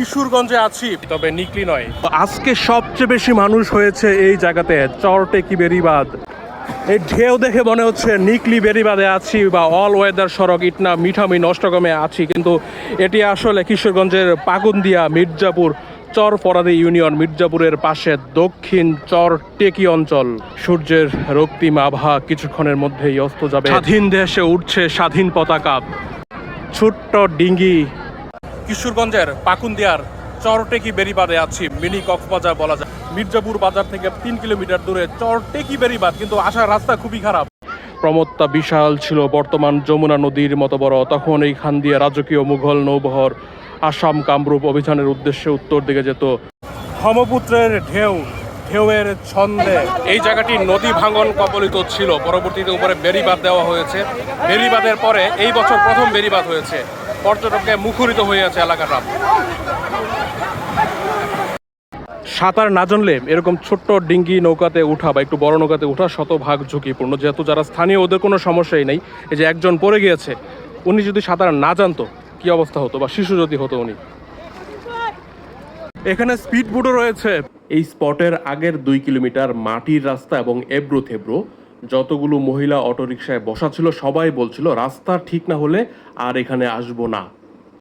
কিশোরগঞ্জে আছি। তবে নিকলি নয়। আজকে সবচেয়ে বেশি মানুষ হয়েছে এই জায়গাতে চরটেকি বেরিবাদ এই ঢেউ দেখে মনে হচ্ছে নিকলি বেরিবাদে আছি বা অল ওয়েদার সড়ক ইটনা মিঠামি নষ্টগমে আছি কিন্তু এটি আসলে কিশোরগঞ্জের পাকুন্দিয়া মির্জাপুর চর পরাদি ইউনিয়ন মির্জাপুরের পাশে দক্ষিণ চর টেকি অঞ্চল। সূর্যের রক্তিম আভা কিছুক্ষণের মধ্যেই অস্ত যাবে। স্বাধীন দেশে উঠছে স্বাধীন পতাকা। ছোট্ট ডিঙ্গি কিশোরগঞ্জের পাকুন্দিয়ার চরটেকি বেরিবাদে আছি মিনি কক্সবাজার বলা যায়। মির্জাপুর বাজার থেকে তিন কিলোমিটার দূরে চরটেকি বেরিবাদ কিন্তু আসার রাস্তা খুবই খারাপ। প্রমত্তা বিশাল ছিল বর্তমান যমুনা নদীর মতো বড়। তখন এইখান দিয়ে রাজকীয় মুঘল নৌবহর আসাম কামরূপ অভিযানের উদ্দেশ্যে উত্তর দিকে যেত। ব্রহ্মপুত্রের ঢেউ, ঢেউয়ের ছন্দে। এই জায়গাটি নদী ভাঙন কবলিত ছিল। পরবর্তীতে উপরে বেরিবাদ দেওয়া হয়েছে। বেরিবাদের পরে এই বছর প্রথম বেরিবাদ হয়েছে। পর্যটককে মুখরিত হয়ে আছে এলাকাটা। সাঁতার না জানলে এরকম ছোট্ট ডিঙ্গি নৌকাতে উঠা বা একটু বড় নৌকাতে উঠা শতভাগ ঝুঁকিপূর্ণ। যেহেতু যারা স্থানীয় ওদের কোনো সমস্যাই নেই। এই যে একজন পড়ে গিয়েছে উনি যদি সাঁতার না জানতো কি অবস্থা হতো বা শিশু যদি হতো উনি? এখানে স্পিড বোটও রয়েছে। এই স্পটের আগের দুই কিলোমিটার মাটির রাস্তা এবং এবড়ো থেবড়ো যতগুলো মহিলা অটোরিকশায় বসা ছিল, সবাই বলছিল, রাস্তা ঠিক না হলে আর এখানে আসব না।